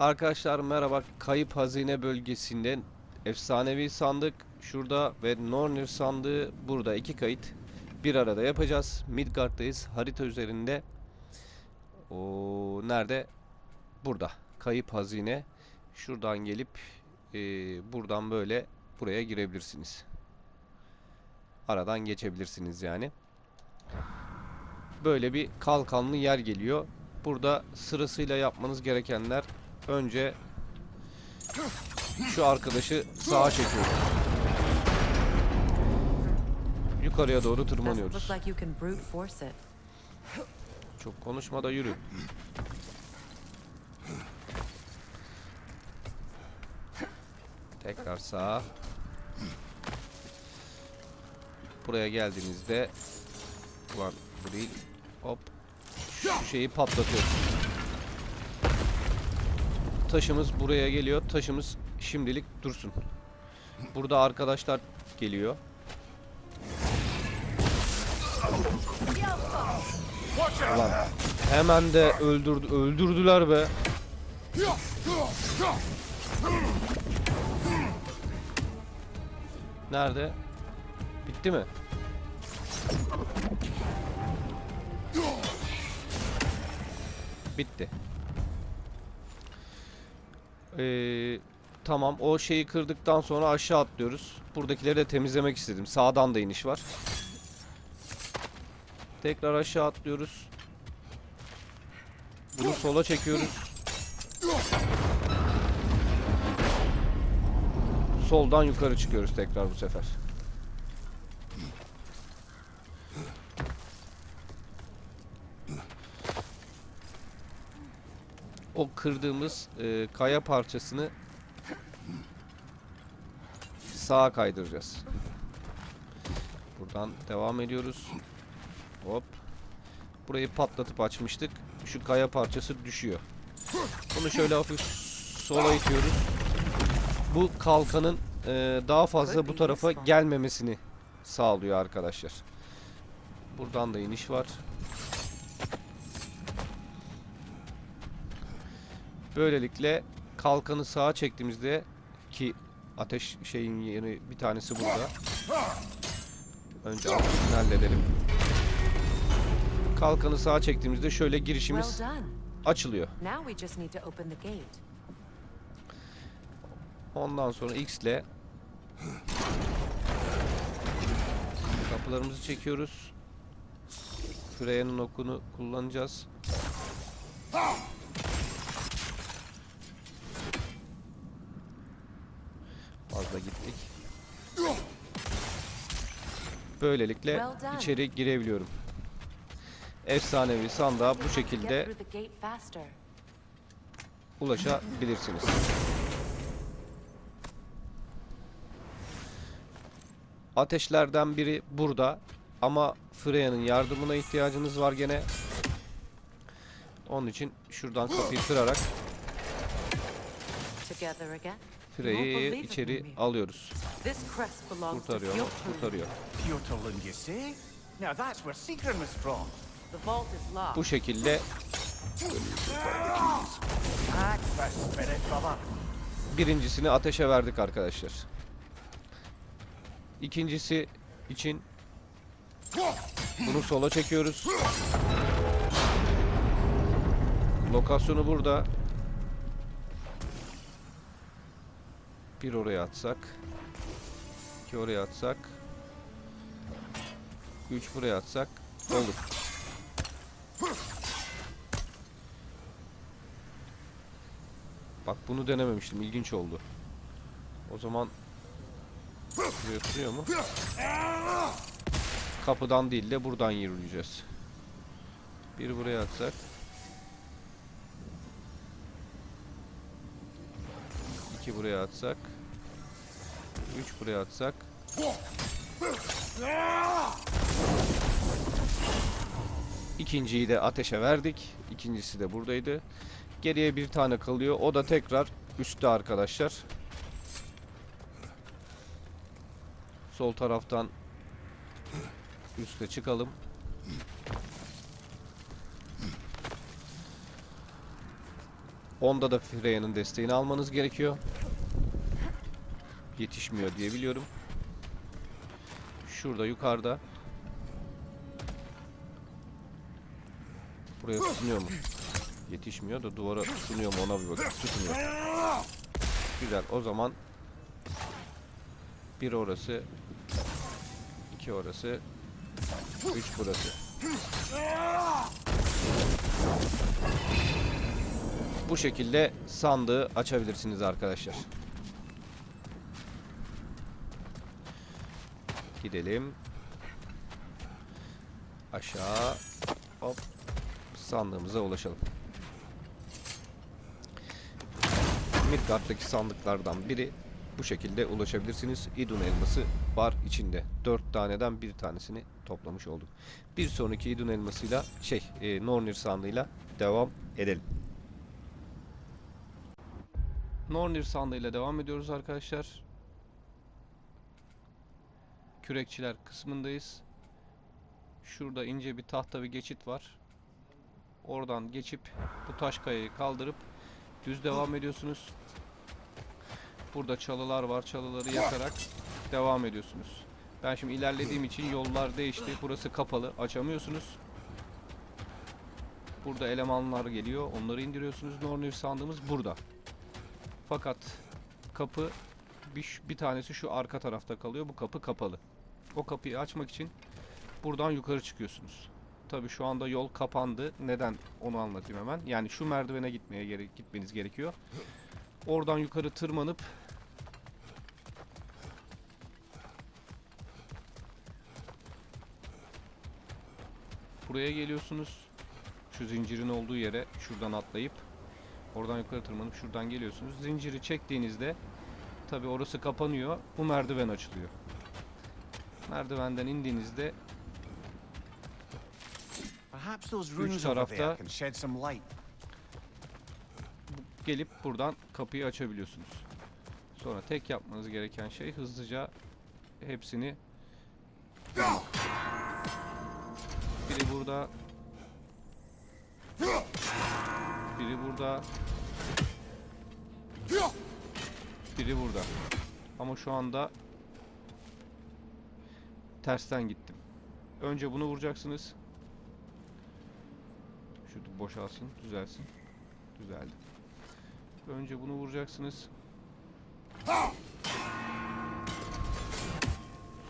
Arkadaşlar merhaba. Kayıp hazine bölgesinden efsanevi sandık şurada ve Nornir sandığı burada. iki kayıt bir arada yapacağız. Midgard'dayız. Harita üzerinde. O nerede? Burada. Kayıp hazine. Şuradan gelip e, buradan böyle buraya girebilirsiniz. Aradan geçebilirsiniz yani. Böyle bir kalkanlı yer geliyor. Burada sırasıyla yapmanız gerekenler önce şu arkadaşı sağa çekiyoruz. Yukarıya doğru tırmanıyoruz. Çok konuşma da yürü. Tekrar sağa. Buraya geldiğinizde Ulan bu değil. Hop. Şu şeyi patlatıyoruz. Taşımız buraya geliyor. Taşımız şimdilik dursun. Burada arkadaşlar geliyor. Ulan hemen de öldürdü öldürdüler be. Nerede? Bitti mi? Bitti. Ee, tamam o şeyi kırdıktan sonra aşağı atlıyoruz. Buradakileri de temizlemek istedim. Sağdan da iniş var. Tekrar aşağı atlıyoruz. Bunu sola çekiyoruz. Soldan yukarı çıkıyoruz tekrar bu sefer. O kırdığımız e, kaya parçasını sağa kaydıracağız. Buradan devam ediyoruz. Hop. Burayı patlatıp açmıştık. Şu kaya parçası düşüyor. Bunu şöyle hafif sola itiyoruz. Bu kalkanın e, daha fazla bu tarafa gelmemesini sağlıyor arkadaşlar. Buradan da iniş var. Böylelikle kalkanı sağa çektiğimizde ki ateş şeyin yeri bir tanesi burada. Önce altını halledelim. Kalkanı sağa çektiğimizde şöyle girişimiz açılıyor. Ondan sonra X ile kapılarımızı çekiyoruz. Freya'nın okunu kullanacağız. Fazla gittik. Böylelikle içeri girebiliyorum. Efsanevi sandığa bu şekilde ulaşabilirsiniz. Ateşlerden biri burada ama Freya'nın yardımına ihtiyacınız var gene. Onun için şuradan kapıyı kırarak Freya'yı içeri alıyoruz. Kurtarıyor, kurtarıyor. Bu şekilde birincisini ateşe verdik arkadaşlar. İkincisi için bunu sola çekiyoruz. Lokasyonu burada. Bir oraya atsak. iki oraya atsak. Üç buraya atsak. Olur. Bak bunu denememiştim. ilginç oldu. O zaman buraya mu? Kapıdan değil de buradan yürüyeceğiz. Bir buraya atsak. İki buraya atsak. Üç buraya atsak. İkinciyi de ateşe verdik. İkincisi de buradaydı. Geriye bir tane kalıyor. O da tekrar üstte arkadaşlar. Sol taraftan üste çıkalım. Onda da Freya'nın desteğini almanız gerekiyor. Yetişmiyor diye biliyorum. Şurada yukarıda. Buraya tutunuyor mu? Yetişmiyor da duvara tutunuyor mu ona bir bakın. Tutunuyor. Güzel o zaman bir orası iki orası üç burası. Bu şekilde sandığı açabilirsiniz arkadaşlar. Gidelim. Aşağı. Hop. Sandığımıza ulaşalım. Midgard'daki sandıklardan biri bu şekilde ulaşabilirsiniz. Idun elması var içinde. 4 taneden bir tanesini toplamış olduk. Bir sonraki Idun elmasıyla şey e, Nornir sandığıyla devam edelim. Nornir sandığıyla devam ediyoruz arkadaşlar. Kürekçiler kısmındayız. Şurada ince bir tahta bir geçit var. Oradan geçip bu taş kayayı kaldırıp düz devam ediyorsunuz. Burada çalılar var. Çalıları yakarak devam ediyorsunuz. Ben şimdi ilerlediğim için yollar değişti. Burası kapalı. Açamıyorsunuz. Burada elemanlar geliyor. Onları indiriyorsunuz. Nornir sandığımız burada. Fakat kapı bir, bir tanesi şu arka tarafta kalıyor. Bu kapı kapalı. O kapıyı açmak için buradan yukarı çıkıyorsunuz. Tabi şu anda yol kapandı. Neden? Onu anlatayım hemen. Yani şu merdivene gitmeye gerek gitmeniz gerekiyor. Oradan yukarı tırmanıp buraya geliyorsunuz. Şu zincirin olduğu yere şuradan atlayıp oradan yukarı tırmanıp şuradan geliyorsunuz. Zinciri çektiğinizde tabi orası kapanıyor. Bu merdiven açılıyor. Merdivenden indiğinizde over tarafta- gelip buradan kapıyı açabiliyorsunuz. Sonra tek yapmanız gereken şey hızlıca hepsini. Biri burada. Biri burada. Biri burada. Ama şu anda tersten gittim. Önce bunu vuracaksınız. Şu boşalsın, düzelsin. Düzeldi. Önce bunu vuracaksınız.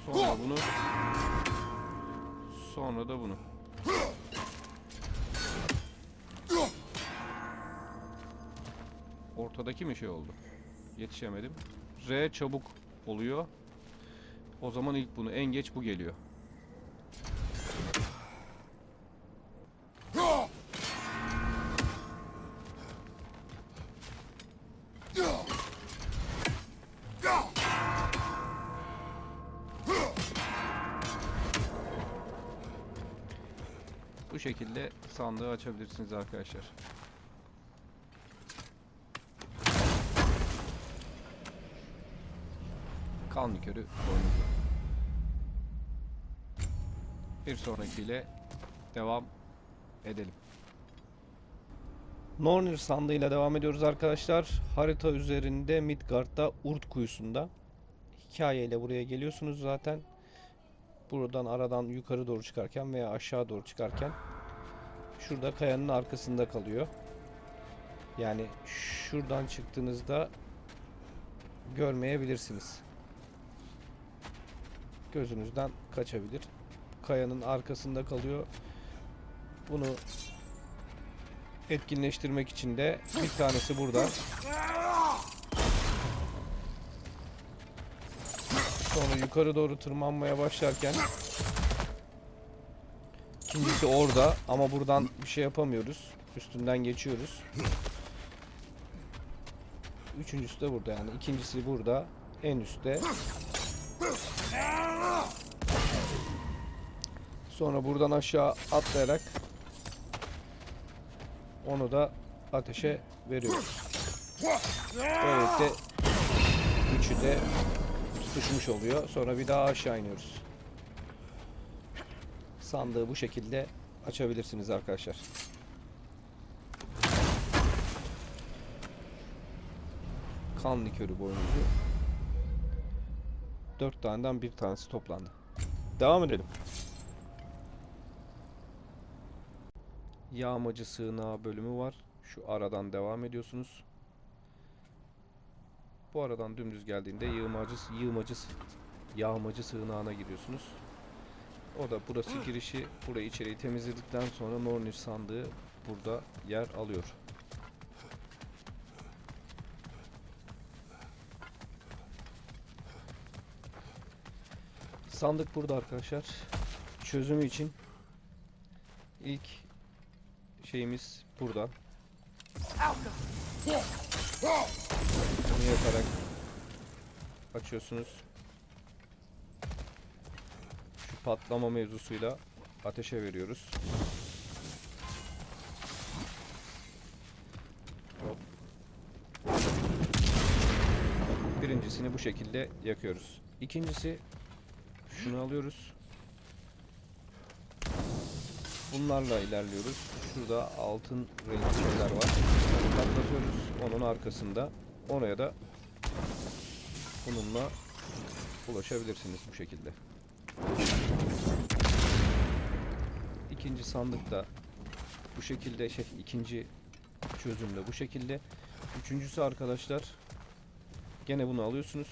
Sonra bunu. Sonra da bunu. Ortadaki mi şey oldu? Yetişemedim. R çabuk oluyor. O zaman ilk bunu en geç bu geliyor. Bu şekilde sandığı açabilirsiniz arkadaşlar. Kan likörü boynuzlu. Bir sonrakiyle devam edelim. Nornir sandığıyla devam ediyoruz arkadaşlar. Harita üzerinde Midgard'da Urt kuyusunda. Hikayeyle buraya geliyorsunuz zaten. Buradan aradan yukarı doğru çıkarken veya aşağı doğru çıkarken şurada kayanın arkasında kalıyor. Yani şuradan çıktığınızda görmeyebilirsiniz. Gözünüzden kaçabilir. Kayanın arkasında kalıyor. Bunu etkinleştirmek için de bir tanesi burada. Sonra yukarı doğru tırmanmaya başlarken ikincisi orada ama buradan bir şey yapamıyoruz. Üstünden geçiyoruz. Üçüncüsü de burada yani. İkincisi burada. En üstte. Sonra buradan aşağı atlayarak onu da ateşe veriyoruz. Böylelikle üçü de tutuşmuş oluyor. Sonra bir daha aşağı iniyoruz. Sandığı bu şekilde açabilirsiniz arkadaşlar. kan likörü boynuzu. Dört taneden bir tanesi toplandı. Devam edelim. Yağmacı sığınağı bölümü var. Şu aradan devam ediyorsunuz. Bu aradan dümdüz geldiğinde yığmacı yığmacı yağmacı sığınağına giriyorsunuz. O da burası girişi. Burayı içeriği temizledikten sonra Nornir sandığı burada yer alıyor. Sandık burada arkadaşlar. Çözümü için ilk şeyimiz burada. Bunu yakarak açıyorsunuz. Şu patlama mevzusuyla ateşe veriyoruz. Birincisini bu şekilde yakıyoruz. İkincisi şunu alıyoruz. Bunlarla ilerliyoruz. Şurada altın renkli var. Patlatıyoruz. Onun arkasında oraya da bununla ulaşabilirsiniz bu şekilde. İkinci sandık da bu şekilde şey ikinci çözüm de bu şekilde. Üçüncüsü arkadaşlar gene bunu alıyorsunuz.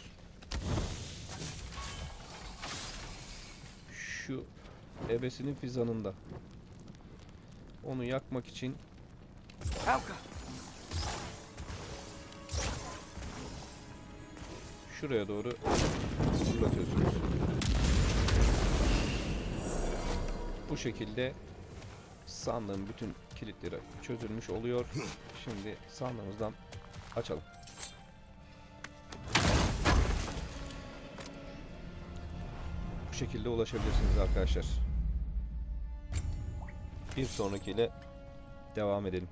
Şu ebesinin fizanında. Onu yakmak için şuraya doğru fırlatıyorsunuz. Bu şekilde sandığın bütün kilitleri çözülmüş oluyor. Şimdi sandığımızdan açalım. Şekilde ulaşabilirsiniz arkadaşlar. Bir sonrakiyle devam edelim.